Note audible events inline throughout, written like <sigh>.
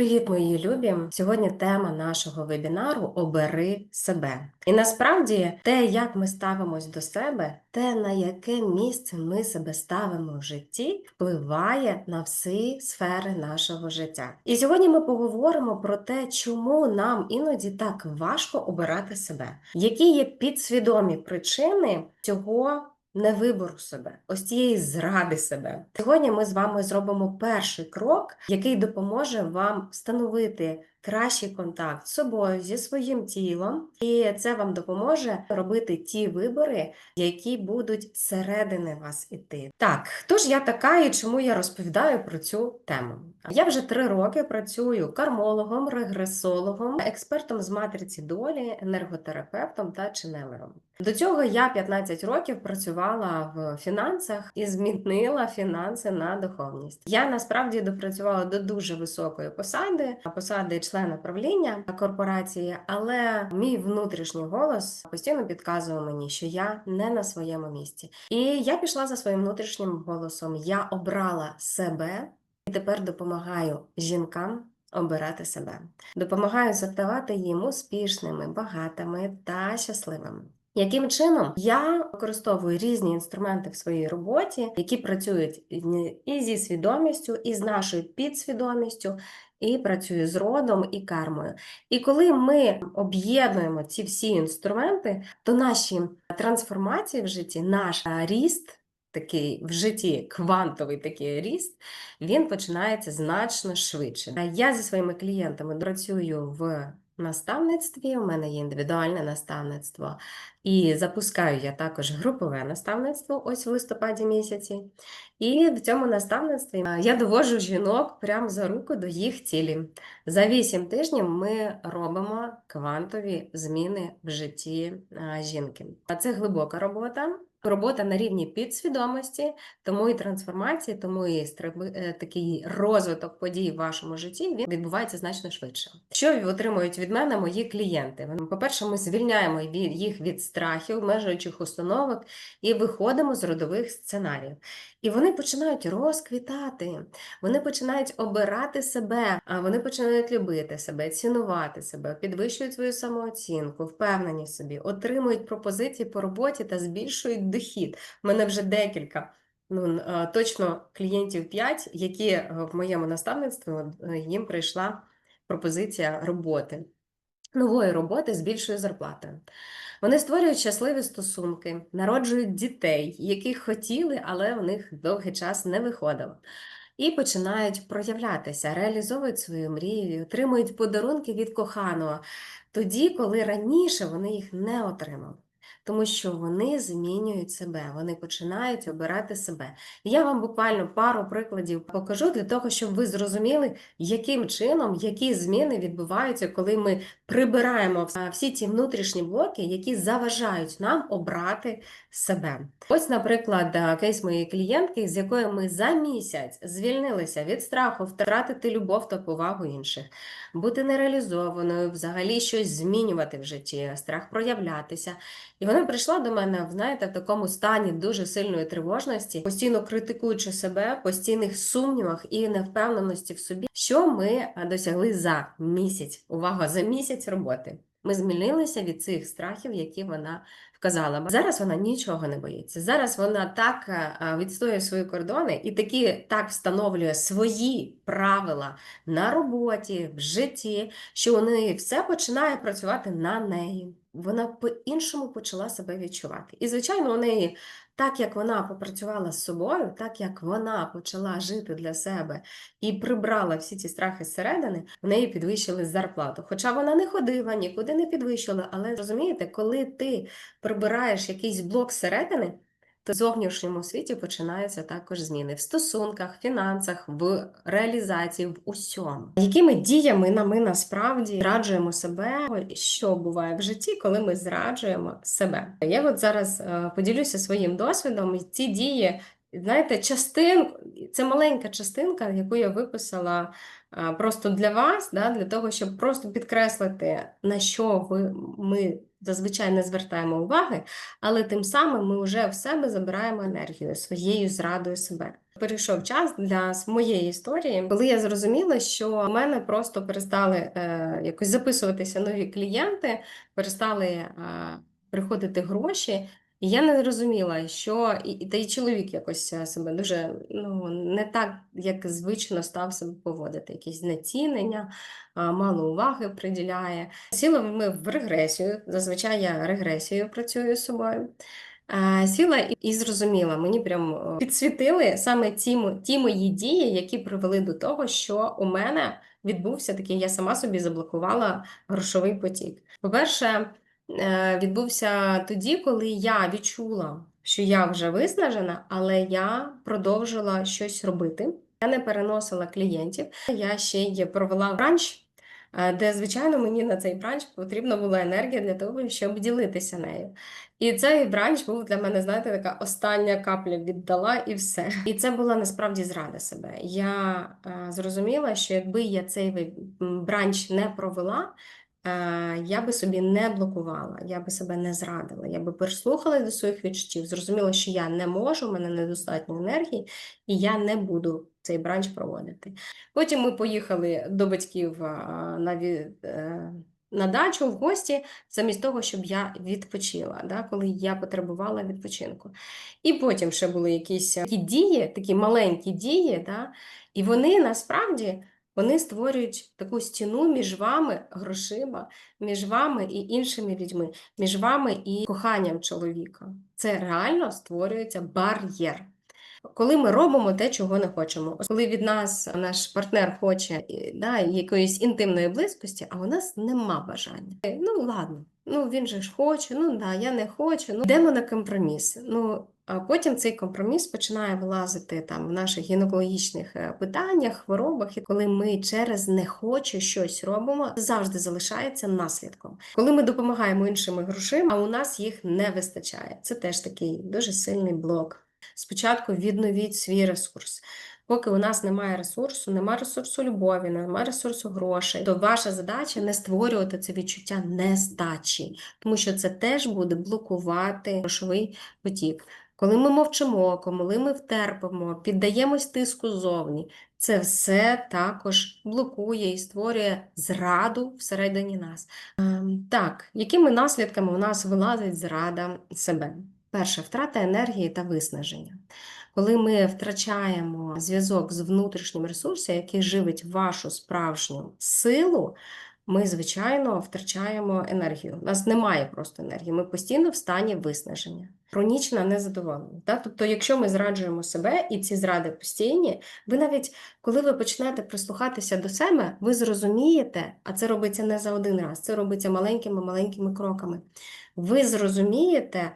Привіт, мої любі! Сьогодні тема нашого вебінару Обери себе. І насправді те, як ми ставимось до себе, те, на яке місце ми себе ставимо в житті, впливає на всі сфери нашого життя. І сьогодні ми поговоримо про те, чому нам іноді так важко обирати себе, які є підсвідомі причини цього невибору себе, ось цієї зради себе. Сьогодні ми з вами зробимо перший крок, який допоможе вам встановити кращий контакт з собою, зі своїм тілом, і це вам допоможе робити ті вибори, які будуть зсередини вас іти. Так, хто ж я така і чому я розповідаю про цю тему? Я вже три роки працюю кармологом, регресологом, експертом з матриці долі, енерготерапевтом та ченелером. До цього я 15 років працювала в фінансах і змінила фінанси на духовність. Я насправді допрацювала до дуже високої посади, посади члена правління корпорації, але мій внутрішній голос постійно підказував мені, що я не на своєму місці. І я пішла за своїм внутрішнім голосом. Я обрала себе і тепер допомагаю жінкам. Обирати себе допомагаю ставати їм успішними, багатими та щасливими. Яким чином я використовую різні інструменти в своїй роботі, які працюють і зі свідомістю, і з нашою підсвідомістю, і працюю з родом і кармою. І коли ми об'єднуємо ці всі інструменти, то наші трансформації в житті, наш ріст. Такий в житті квантовий такий ріст, він починається значно швидше. Я зі своїми клієнтами працюю в наставництві, у мене є індивідуальне наставництво, і запускаю я також групове наставництво ось в листопаді місяці. І в цьому наставництві я довожу жінок прямо за руку до їх цілі. За 8 тижнів ми робимо квантові зміни в житті жінки. А це глибока робота. Робота на рівні підсвідомості, тому і трансформації, тому і е, такий розвиток подій в вашому житті він відбувається значно швидше. Що отримують від мене мої клієнти? По-перше, ми звільняємо їх від страхів, межуючих установок і виходимо з родових сценаріїв. І вони починають розквітати, вони починають обирати себе, а вони починають любити себе, цінувати себе, підвищують свою самооцінку, впевнені собі, отримують пропозиції по роботі та збільшують дохід. У мене вже декілька. Ну, точно клієнтів 5, які е, в моєму наставництві е, їм прийшла пропозиція роботи, нової роботи з більшою зарплатою. Вони створюють щасливі стосунки, народжують дітей, яких хотіли, але в них довгий час не виходило. І починають проявлятися, реалізовують свою мрію, отримують подарунки від коханого тоді, коли раніше вони їх не отримали тому що вони змінюють себе, вони починають обирати себе. Я вам буквально пару прикладів покажу для того, щоб ви зрозуміли, яким чином які зміни відбуваються, коли ми прибираємо всі ці внутрішні блоки, які заважають нам обрати себе. Ось, наприклад, кейс моєї клієнтки, з якою ми за місяць звільнилися від страху втратити любов та повагу інших, бути нереалізованою, взагалі щось змінювати в житті, страх проявлятися. І вона прийшла до мене, знаєте, в такому стані дуже сильної тривожності, постійно критикуючи себе, постійних сумнівах і невпевненості в собі, що ми досягли за місяць. Увага, за місяць роботи. Ми змінилися від цих страхів, які вона вказала. Зараз вона нічого не боїться. Зараз вона так е, відстоює свої кордони і такі так встановлює свої правила на роботі, в житті, що у неї все починає працювати на неї вона по-іншому почала себе відчувати. І, звичайно, у неї, так як вона попрацювала з собою, так як вона почала жити для себе і прибрала всі ці страхи зсередини, в неї підвищили зарплату. Хоча вона не ходила, нікуди не підвищила. Але розумієте, коли ти прибираєш якийсь блок зсередини, то в зовнішньому світі починаються також зміни в стосунках, фінансах, в реалізації, в усьому. Якими діями ми насправді зраджуємо себе, що буває в житті, коли ми зраджуємо себе? Я от зараз е, поділюся своїм досвідом, і ці дії. Знаєте, частинку, це маленька частинка, яку я виписала просто для вас, да, для того, щоб просто підкреслити, на що ви ми зазвичай не звертаємо уваги, але тим самим ми вже в себе забираємо енергію своєю зрадою себе. Перейшов час для моєї історії, коли я зрозуміла, що у мене просто перестали е, якось записуватися нові клієнти, перестали е, приходити гроші. І я не зрозуміла, що і, та й чоловік якось е, себе дуже ну не так, як звично став себе поводити, якісь знецінення, мало уваги приділяє. Сіли ми в регресію. Зазвичай я регресією працюю з собою. Сіла і, зрозуміла, мені прям підсвітили саме ті, ті мої дії, які привели до того, що у мене відбувся такий, я сама собі заблокувала грошовий потік. По-перше, відбувся тоді, коли я відчула, що я вже виснажена, але я продовжила щось робити. Я не переносила клієнтів. Я ще й провела бранч, е, де, звичайно, мені на цей бранч потрібна була енергія для того, щоб ділитися нею. І цей бранч був для мене, знаєте, така остання капля віддала і все. І це була насправді зрада себе. Я е, зрозуміла, що якби я цей бранч не провела, е, я би собі не блокувала, я би себе не зрадила, я би прислухалась до своїх відчуттів, зрозуміла, що я не можу, у мене недостатньо енергії, і я не буду цей бранч проводити. Потім ми поїхали до батьків е, на, е, на дачу в гості замість того, щоб я відпочила, да, коли я потребувала відпочинку. І потім ще були якісь такі дії, такі маленькі дії, да, і вони насправді вони створюють таку стіну між вами, грошима, між вами і іншими людьми, між вами і коханням чоловіка. Це реально створюється бар'єр. Коли ми робимо те, чого не хочемо, коли від нас наш партнер хоче да, якоїсь інтимної близькості, а у нас нема бажання. Е, Ну ладно, ну він же ж хоче, ну да, я не хочу. Ну йдемо на компроміс. Ну а потім цей компроміс починає вилазити там в наших гінекологічних е, питаннях, хворобах, і коли ми через не хочу щось робимо, завжди залишається наслідком. Коли ми допомагаємо іншими грошима, а у нас їх не вистачає. Це теж такий дуже сильний блок. Спочатку відновіть свій ресурс. Поки у нас немає ресурсу, немає ресурсу любові, немає ресурсу грошей, то ваша задача не створювати це відчуття нестачі, тому що це теж буде блокувати грошовий потік. Коли ми мовчимо, коли ми втерпимо, піддаємось тиску ззовні, це все також блокує і створює зраду всередині нас. Ем, Так, якими наслідками у нас вилазить зрада себе? Перше, втрата енергії та виснаження. Коли ми втрачаємо зв'язок з внутрішнім ресурсом, який живить вашу справжню силу, ми, звичайно, втрачаємо енергію. У нас немає просто енергії, ми постійно в стані виснаження. Хронічна незадоволеність. Да? Тобто, якщо ми зраджуємо себе і ці зради постійні, ви навіть коли ви почнете прислухатися до себе, ви зрозумієте, а це робиться не за один раз, це робиться маленькими-маленькими кроками. Ви зрозумієте,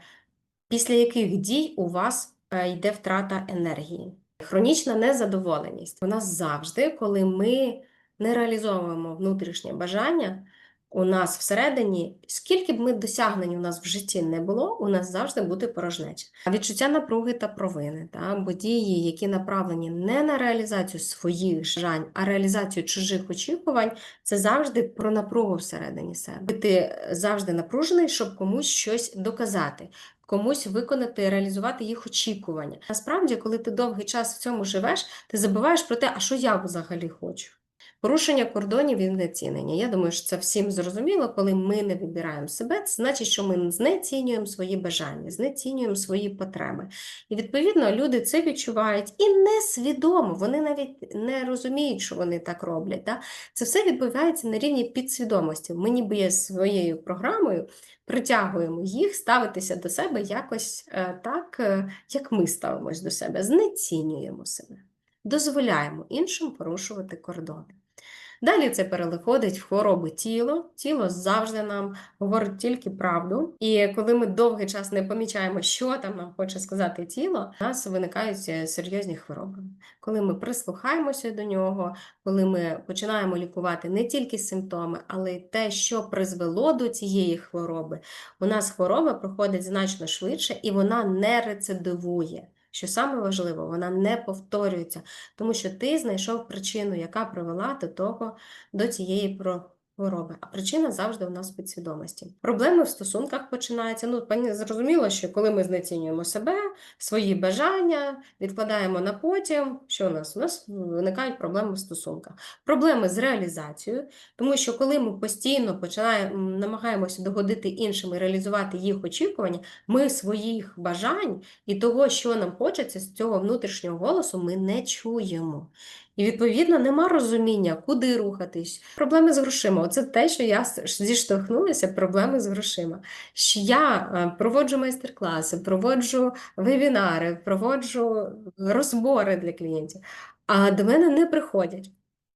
після яких дій у вас е, йде втрата енергії. Хронічна незадоволеність. У нас завжди, коли ми не реалізовуємо внутрішнє бажання, у нас всередині, скільки б ми досягнень у нас в житті не було, у нас завжди буде порожнеча. А Відчуття напруги та провини, та, або дії, які направлені не на реалізацію своїх бажань, а реалізацію чужих очікувань, це завжди про напругу всередині себе. Ти завжди напружений, щоб комусь щось доказати комусь виконати, реалізувати їх очікування. Насправді, коли ти довгий час в цьому живеш, ти забуваєш про те, а що я взагалі хочу. Порушення кордонів і знецінення. Я думаю, що це всім зрозуміло, коли ми не вибираємо себе, це значить, що ми знецінюємо свої бажання, знецінюємо свої потреби. І відповідно люди це відчувають і несвідомо, вони навіть не розуміють, що вони так роблять. Да? Це все відбувається на рівні підсвідомості. Ми ніби є своєю програмою притягуємо їх ставитися до себе якось е, так, е, як ми ставимось до себе, знецінюємо себе, дозволяємо іншим порушувати кордони. Далі це переходить в хвороби тіло. Тіло завжди нам говорить тільки правду. І коли ми довгий час не помічаємо, що там нам хоче сказати тіло, у нас виникають е, серйозні хвороби. Коли ми прислухаємося до нього, коли ми починаємо лікувати не тільки симптоми, але й те, що призвело до цієї хвороби, у нас хвороба проходить значно швидше і вона не рецидивує. Що саме важливо, вона не повторюється, тому що ти знайшов причину, яка привела до того, до цієї про- хвороби, а причина завжди у нас в підсвідомості. Проблеми в стосунках починаються. Ну, пані зрозуміло, що коли ми знецінюємо себе, свої бажання, відкладаємо на потім, що у нас? У нас виникають проблеми в стосунках. Проблеми з реалізацією, тому що коли ми постійно починаємо намагаємося догодити іншим і реалізувати їх очікування, ми своїх бажань і того, що нам хочеться з цього внутрішнього голосу, ми не чуємо. І, відповідно, нема розуміння, куди рухатись. Проблеми з грошима. Оце те, що я зіштовхнулася, проблеми з грошима. Що я е, проводжу майстер-класи, проводжу вебінари, проводжу розбори для клієнтів, а до мене не приходять.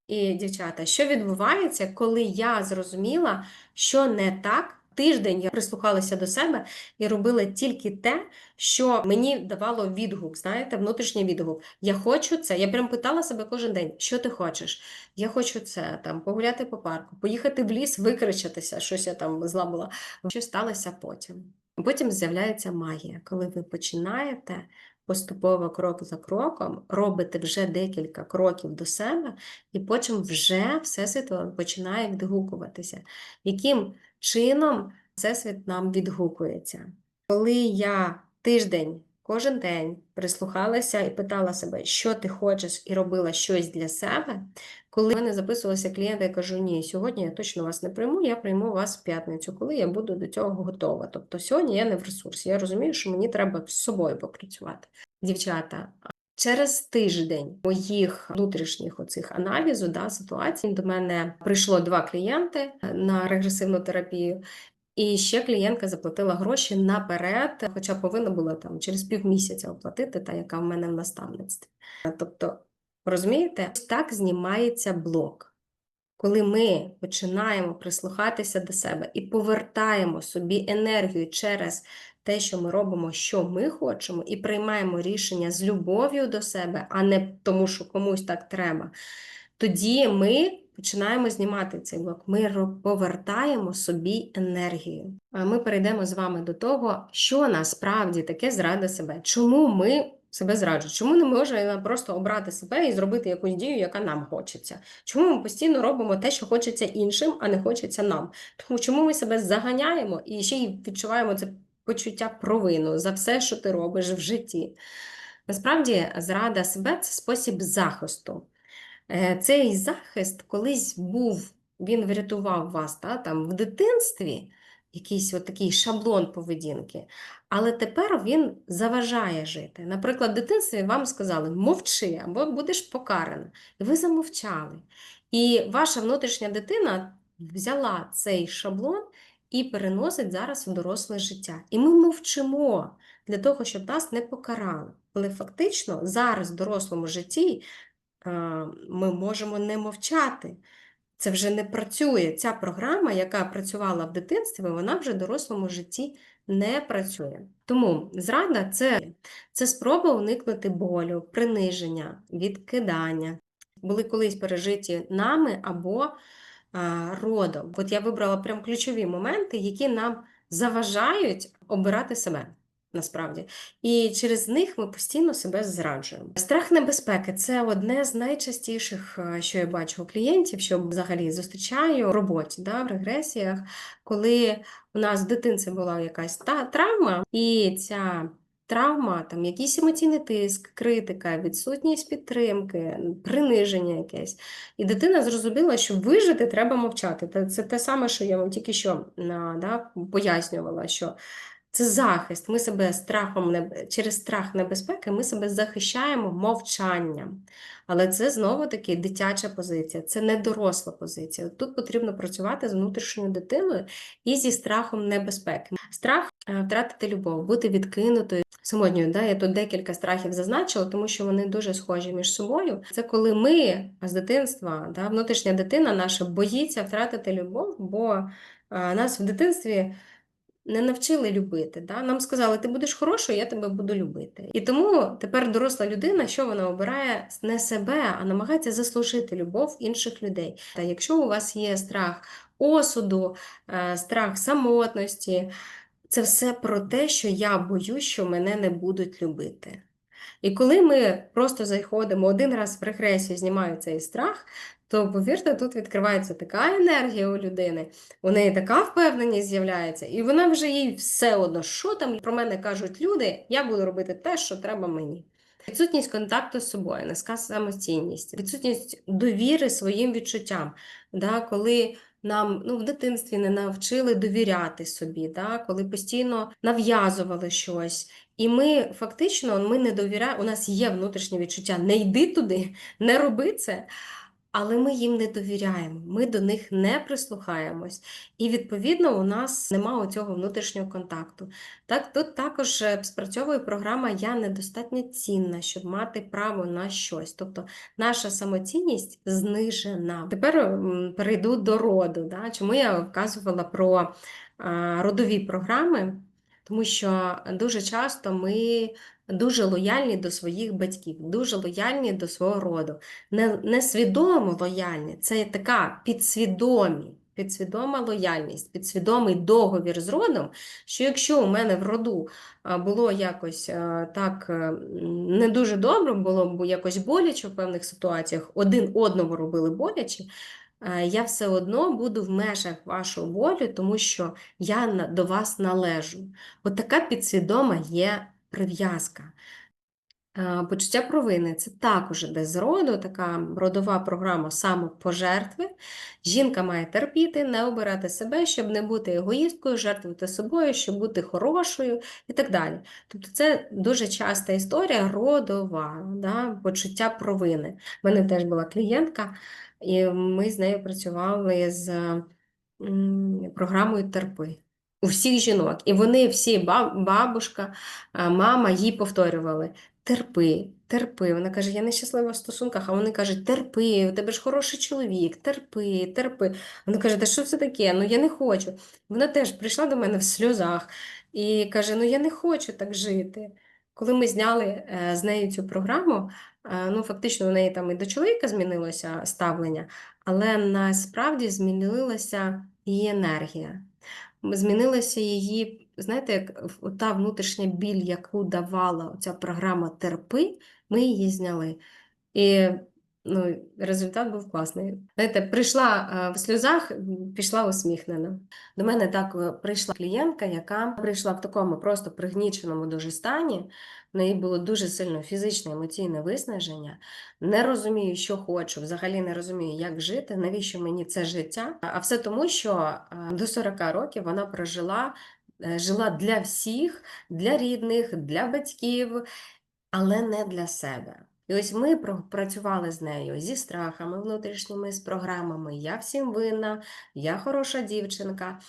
І, дівчата, що відбувається, коли я зрозуміла, що не так? Тиждень я прислухалася до себе і робила тільки те, що мені давало відгук, знаєте, внутрішній відгук. Я хочу це. Я прям питала себе кожен день, що ти хочеш? Я хочу це, там, погуляти по парку, поїхати в ліс, викричатися, щось я там зла була. Що сталося потім? Потім з'являється магія, коли ви починаєте поступово крок за кроком, робите вже декілька кроків до себе, і потім вже Всесвіт вам починає відгукуватися. Яким чином Всесвіт нам відгукується? Коли я тиждень, кожен день прислухалася і питала себе, що ти хочеш, і робила щось для себе. Коли в мене записувалися клієнти, я кажу, ні, сьогодні я точно вас не прийму, я прийму вас в п'ятницю, коли я буду до цього готова. Тобто сьогодні я не в ресурсі. Я розумію, що мені треба з собою попрацювати. Дівчата, через тиждень моїх внутрішніх оцих аналізу да, ситуацій до мене прийшло два клієнти на регресивну терапію. І ще клієнтка заплатила гроші наперед, хоча повинна була там через півмісяця оплатити, та яка в мене в наставництві. Тобто, розумієте, так знімається блок. Коли ми починаємо прислухатися до себе і повертаємо собі енергію через те, що ми робимо, що ми хочемо, і приймаємо рішення з любов'ю до себе, а не тому, що комусь так треба, тоді ми починаємо знімати цей блок. Ми повертаємо собі енергію. Ми перейдемо з вами до того, що насправді таке зрада себе. Чому ми себе зраджуємо? Чому не можемо просто обрати себе і зробити якусь дію, яка нам хочеться? Чому ми постійно робимо те, що хочеться іншим, а не хочеться нам? Тому чому ми себе заганяємо і ще й відчуваємо це почуття провину за все, що ти робиш в житті? Насправді, зрада себе це спосіб захисту. Е, цей захист колись був, він врятував вас та, там, в дитинстві, якийсь от такий шаблон поведінки, але тепер він заважає жити. Наприклад, в дитинстві вам сказали мовчи або будеш покарана. І ви замовчали. І ваша внутрішня дитина взяла цей шаблон і переносить зараз в доросле життя. І ми мовчимо для того, щоб нас не покарали. Але фактично зараз в дорослому житті ми можемо не мовчати. Це вже не працює. Ця програма, яка працювала в дитинстві, вона вже в дорослому житті не працює. Тому зрада це, це спроба уникнути болю, приниження, відкидання. Були колись пережиті нами або родом. От я вибрала прям ключові моменти, які нам заважають обирати себе насправді. І через них ми постійно себе зраджуємо. Страх небезпеки це одне з найчастіших, що я бачу у клієнтів, що взагалі зустрічаю в роботі, да, в регресіях, коли у нас в дитинці була якась та травма, і ця. Травма, там якийсь емоційний тиск, критика, відсутність підтримки, приниження якесь. І дитина зрозуміла, що вижити треба мовчати. Це те саме, що я вам тільки що да, пояснювала, що це захист. Ми себе страхом через страх небезпеки ми себе захищаємо мовчанням. Але це знову-таки дитяча позиція, це не доросла позиція. Тут потрібно працювати з внутрішньою дитиною і зі страхом небезпеки. Страх е, втратити любов, бути відкинутою самотньою. Да? Я тут декілька страхів зазначила, тому що вони дуже схожі між собою. Це коли ми з дитинства, да, внутрішня дитина наша боїться втратити любов, бо е, нас в дитинстві не навчили любити. Да? Нам сказали, ти будеш хорошою, я тебе буду любити. І тому тепер доросла людина, що вона обирає не себе, а намагається заслужити любов інших людей. Та якщо у вас є страх осуду, е, страх самотності, це все про те, що я боюсь, що мене не будуть любити. І коли ми просто заходимо один раз в регресію, знімаю цей страх, то повірте, тут відкривається така енергія у людини, у неї така впевненість з'являється, і вона вже їй все одно, що там про мене кажуть люди, я буду робити те, що треба мені. Відсутність контакту з собою, низька самостійність, відсутність довіри своїм відчуттям, да, коли нам ну, в дитинстві не навчили довіряти собі, да, коли постійно нав'язували щось. І ми фактично ми не довіряємо, у нас є внутрішнє відчуття, не йди туди, не роби це. Але ми їм не довіряємо, ми до них не прислухаємось, і відповідно у нас немає цього внутрішнього контакту. Так, тут також е, спрацьовує програма Я недостатньо цінна, щоб мати право на щось. Тобто наша самоцінність знижена. Тепер перейду до роду. Да? Чому я вказувала про родові програми? Тому що дуже часто ми дуже лояльні до своїх батьків, дуже лояльні до свого роду. Не, несвідомо лояльні, це така підсвідомі, підсвідома лояльність, підсвідомий договір з родом, що якщо у мене в роду було якось так е, не дуже добре, було якось боляче в певних ситуаціях, один одному робили боляче. Е, Я все одно буду в межах вашого болю, тому що я до вас належу. От така підсвідома є прив'язка. Е, Почуття провини це також іде з роду, така родова програма самопожертви. Жінка має терпіти, не обирати себе, щоб не бути егоїсткою, жертвувати собою, щоб бути хорошою і так далі. Тобто це дуже часта історія родова, да, почуття провини. У мене теж була клієнтка, і ми з нею працювали з програмою терпи. У всіх жінок. І вони всі, баб- бабушка, мама їй повторювали: терпи, терпи. Вона каже, я нещаслива в стосунках, а вони кажуть, терпи, у тебе ж хороший чоловік, терпи, терпи. Вона каже, та що це таке? Ну я не хочу. Вона теж прийшла до мене в сльозах і каже: Ну я не хочу так жити. Коли ми зняли е, з нею цю програму, е, ну фактично у неї там і до чоловіка змінилося ставлення, але насправді змінилася її енергія. Змінилася її, знаєте, як та внутрішня біль, яку давала ця програма Терпи, ми її зняли. І ну, результат був класний. Знаєте, прийшла е, в сльозах, пішла усміхнена. До мене так е, прийшла клієнтка, яка прийшла в такому просто пригніченому дуже стані. В неї було дуже сильно фізичне, емоційне виснаження. Не розумію, що хочу, взагалі не розумію, як жити, навіщо мені це життя. А все тому, що е, до 40 років вона прожила, жила для всіх, для рідних, для батьків, але не для себе. І ось ми працювали з нею зі страхами внутрішніми, з програмами Я всім винна, я хороша дівчинка.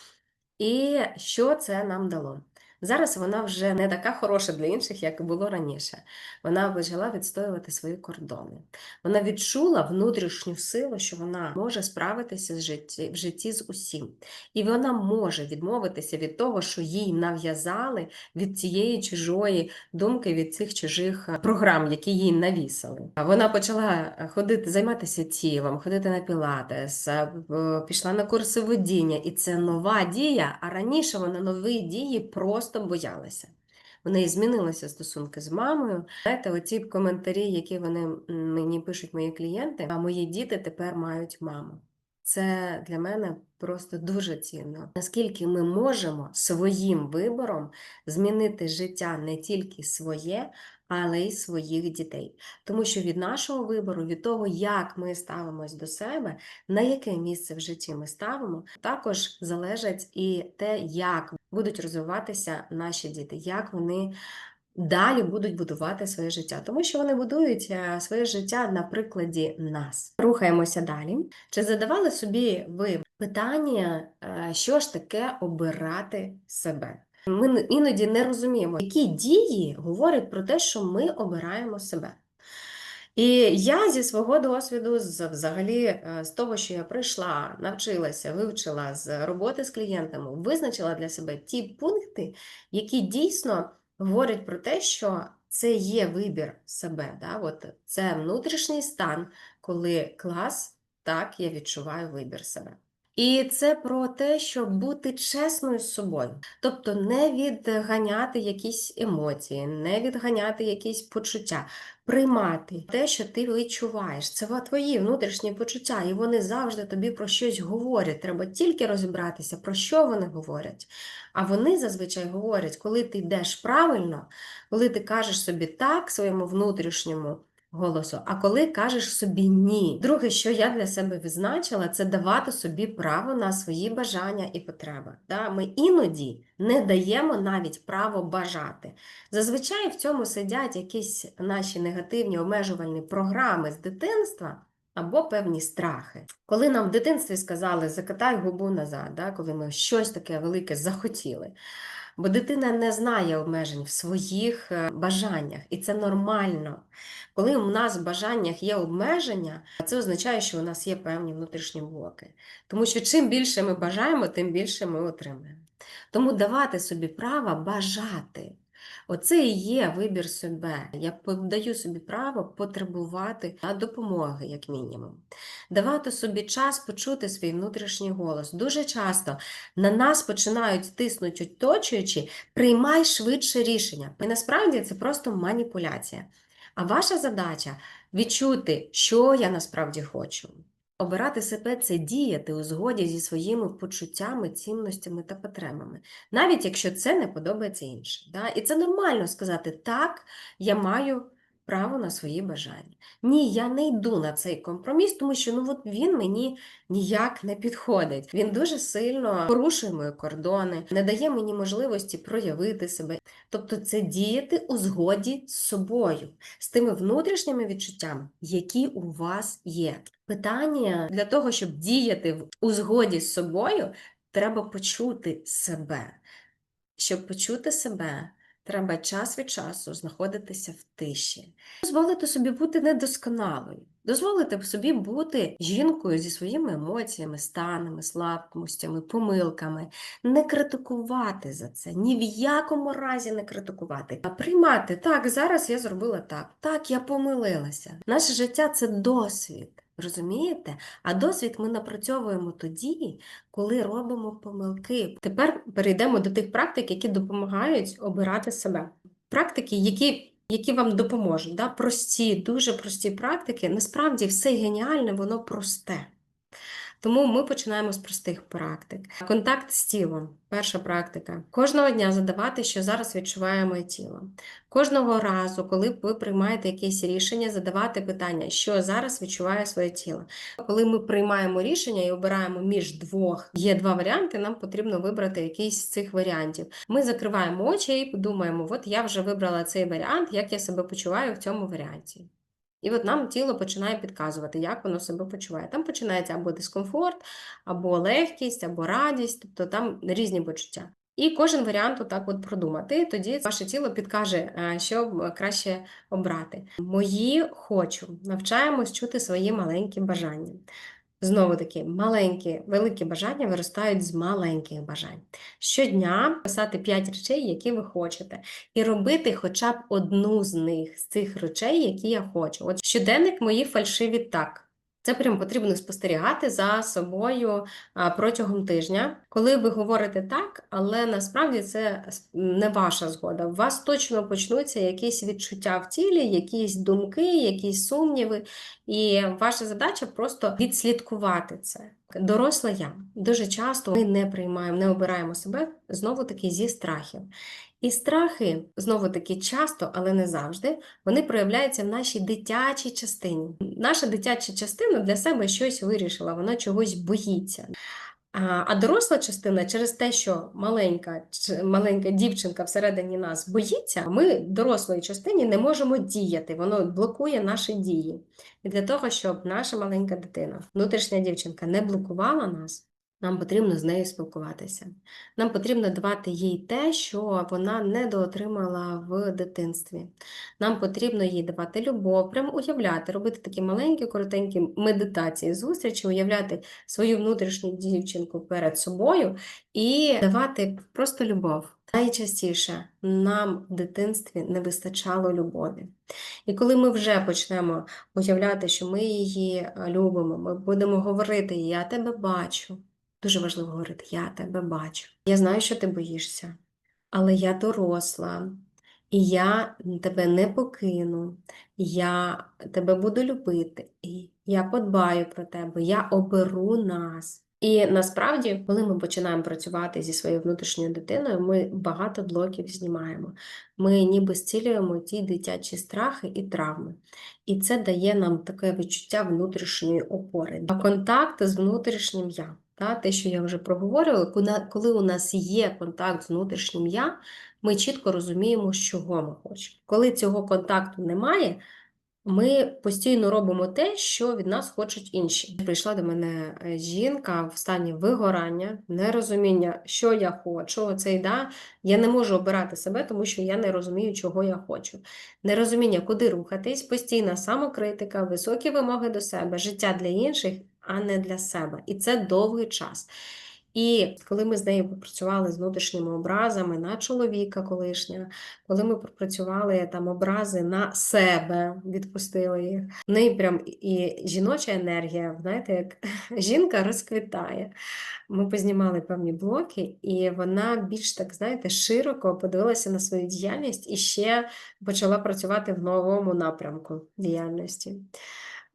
І що це нам дало? Зараз вона вже не така хороша для інших, як було раніше. Вона почала відстоювати свої кордони. Вона відчула внутрішню силу, що вона може справитися з житті, в житті з усім. І вона може відмовитися від того, що їй нав'язали від цієї чужої думки, від цих чужих е, програм, які їй навісили. Вона почала е, ходити, займатися тілом, ходити на пілатес, е, пішла на курси водіння, і це нова дія. А раніше вона нові дії просто боялася. В неї змінилися стосунки з мамою. Знаєте, оці коментарі, які вони мені пишуть мої клієнти, а мої діти тепер мають маму. Це для мене просто дуже цінно. Наскільки ми можемо своїм вибором змінити життя не тільки своє, але й своїх дітей. Тому що від нашого вибору, від того, як ми ставимось до себе, на яке місце в житті ми ставимо, також залежить і те, як будуть розвиватися наші діти, як вони далі будуть будувати своє життя, тому що вони будують е, своє життя на прикладі нас. Рухаємося далі. Чи задавали собі ви питання, е, що ж таке обирати себе? Ми іноді не розуміємо, які дії говорять про те, що ми обираємо себе. І я зі свого досвіду, з взагалі е, з того, що я прийшла, навчилася, вивчила з роботи з клієнтами, визначила для себе ті пункти, які дійсно говорять про те, що це є вибір себе. Да? От це внутрішній стан, коли клас, так, я відчуваю вибір себе. І це про те, щоб бути чесною з собою, тобто не відганяти якісь емоції, не відганяти якісь почуття, приймати те, що ти відчуваєш. Це твої внутрішні почуття, і вони завжди тобі про щось говорять. Треба тільки розібратися, про що вони говорять. А вони зазвичай говорять, коли ти йдеш правильно, коли ти кажеш собі так своєму внутрішньому голосу, а коли кажеш собі ні. Друге, що я для себе визначила, це давати собі право на свої бажання і потреби. Ми іноді не даємо навіть право бажати. Зазвичай в цьому сидять якісь наші негативні обмежувальні програми з дитинства. Або певні страхи. Коли нам в дитинстві сказали закатай губу назад, да, коли ми щось таке велике захотіли, Бо дитина не знає обмежень в своїх е, бажаннях, і це нормально. Коли у нас в бажаннях є обмеження, це означає, що у нас є певні внутрішні блоки. Тому що чим більше ми бажаємо, тим більше ми отримаємо. Тому давати собі право бажати. Оце і є вибір себе. Я подаю собі право потребувати допомоги, як мінімум. Давати собі час почути свій внутрішній голос. Дуже часто на нас починають тиснути оточуючи, приймай швидше рішення. І насправді це просто маніпуляція. А ваша задача відчути, що я насправді хочу. Обирати себе це діяти у згоді зі своїми почуттями, цінностями та потребами, навіть якщо це не подобається іншим. Да? І це нормально сказати так, я маю право на свої бажання. Ні, я не йду на цей компроміс, тому що ну, от він мені ніяк не підходить. Він дуже сильно порушує мої кордони, не дає мені можливості проявити себе. Тобто це діяти у згоді з собою, з тими внутрішніми відчуттями, які у вас є. Питання для того, щоб діяти у згоді з собою, треба почути себе. Щоб почути себе, Треба час від часу знаходитися в тиші, дозволити собі бути недосконалою, дозволити собі бути жінкою зі своїми емоціями, станами, слабкостями, помилками, не критикувати за це, ні в якому разі не критикувати, а приймати так, зараз я зробила так, так, я помилилася. Наше життя це досвід. Розумієте? А досвід ми напрацьовуємо тоді, коли робимо помилки. Тепер перейдемо до тих практик, які допомагають обирати себе. Практики, які які вам допоможуть. Да? Прості, дуже прості практики. Насправді все геніальне, воно просте. Тому ми починаємо з простих практик. Контакт з тілом перша практика. Кожного дня задавати, що зараз відчуває моє тіло. Кожного разу, коли ви приймаєте якесь рішення, задавати питання, що зараз відчуває своє тіло. Коли ми приймаємо рішення і обираємо між двох, є два варіанти, нам потрібно вибрати якийсь з цих варіантів. Ми закриваємо очі і подумаємо, от я вже вибрала цей варіант, як я себе почуваю в цьому варіанті. І от нам тіло починає підказувати, як воно себе почуває. Там починається або дискомфорт, або легкість, або радість, тобто там різні почуття. І кожен варіант отак от продумати. Тоді ваше тіло підкаже, е, що краще обрати. Мої хочу, навчаємось чути свої маленькі бажання. Знову таки, маленькі, великі бажання виростають з маленьких бажань. Щодня писати 5 речей, які ви хочете, і робити хоча б одну з них, з цих речей, які я хочу. От щоденник мої фальшиві так. Це прям потрібно спостерігати за собою протягом тижня, коли ви говорите так, але насправді це не ваша згода. У вас точно почнуться якісь відчуття в тілі, якісь думки, якісь сумніви, і ваша задача просто відслідкувати це. Доросла я дуже часто ми не приймаємо, не обираємо себе знову таки зі страхів. І страхи, знову таки, часто, але не завжди, вони проявляються в нашій дитячій частині. Наша дитяча частина для себе щось вирішила, вона чогось боїться. А доросла частина через те, що маленька маленька дівчинка всередині нас боїться, ми дорослої частині не можемо діяти, воно блокує наші дії. І для того, щоб наша маленька дитина, внутрішня дівчинка не блокувала нас, нам потрібно з нею спілкуватися. Нам потрібно давати їй те, що вона недоотримала в дитинстві. Нам потрібно їй давати любов, прям уявляти, робити такі маленькі, коротенькі медитації, зустрічі, уявляти свою внутрішню дівчинку перед собою і давати просто любов. Найчастіше нам в дитинстві не вистачало любові. І коли ми вже почнемо уявляти, що ми її любимо, ми будемо говорити, я тебе бачу. Дуже важливо говорити: я тебе бачу. Я знаю, що ти боїшся, але я доросла, і я тебе не покину. Я тебе буду любити, і я подбаю про тебе, я оберу нас. І насправді, коли ми починаємо працювати зі своєю внутрішньою дитиною, ми багато блоків знімаємо. Ми ніби зцілюємо ті дитячі страхи і травми. І це дає нам таке відчуття внутрішньої опори. Контакт з внутрішнім я. Та, те, що я вже проговорювала, коли- у нас є контакт з внутрішнім я, ми чітко розуміємо, чого ми хочемо. Коли цього контакту немає, ми постійно робимо те, що від нас хочуть інші. Прийшла до мене е, жінка в стані вигорання, нерозуміння, що я хочу. Оцей, да, я не можу обирати себе, тому що я не розумію, чого я хочу. Нерозуміння, куди рухатись, постійна самокритика, високі вимоги до себе, життя для інших, а не для себе. І це довгий час. І коли ми з нею попрацювали з внутрішніми образами на чоловіка колишнього, коли ми пропрацювали там образи на себе, відпустили їх, в неї прям і жіноча енергія, знаєте, як <laughs> жінка розквітає. Ми познімали певні блоки, і вона більш так, знаєте, широко подивилася на свою діяльність і ще почала працювати в новому напрямку діяльності.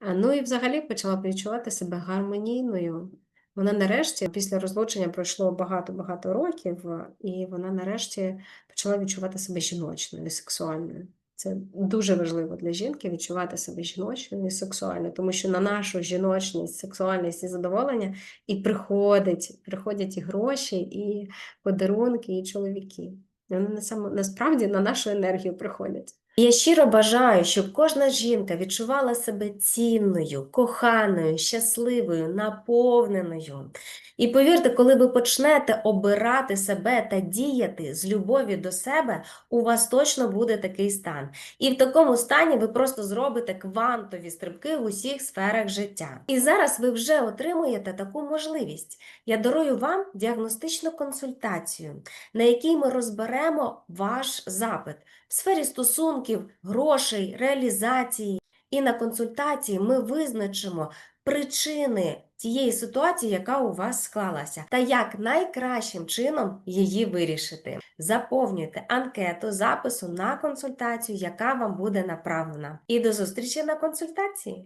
Ну і взагалі почала відчувати себе гармонійною. Вона нарешті, після розлучення пройшло багато-багато років, і вона нарешті почала відчувати себе жіночною, сексуальною. Це дуже важливо для жінки відчувати себе жіночною і сексуальною, тому що на нашу жіночність, сексуальність і задоволення і приходить, приходять і гроші, і подарунки, і чоловіки. Вони на само- насправді на нашу енергію приходять. Я щиро бажаю, щоб кожна жінка відчувала себе цінною, коханою, щасливою, наповненою. І повірте, коли ви почнете обирати себе та діяти з любові до себе, у вас точно буде такий стан. І в такому стані ви просто зробите квантові стрибки в усіх сферах життя. І зараз ви вже отримуєте таку можливість. Я дарую вам діагностичну консультацію, на якій ми розберемо ваш запит в сфері стосунків, грошей, реалізації. І на консультації ми визначимо причини тієї ситуації, яка у вас склалася, та як найкращим чином її вирішити. Заповнюйте анкету запису на консультацію, яка вам буде направлена. І до зустрічі на консультації!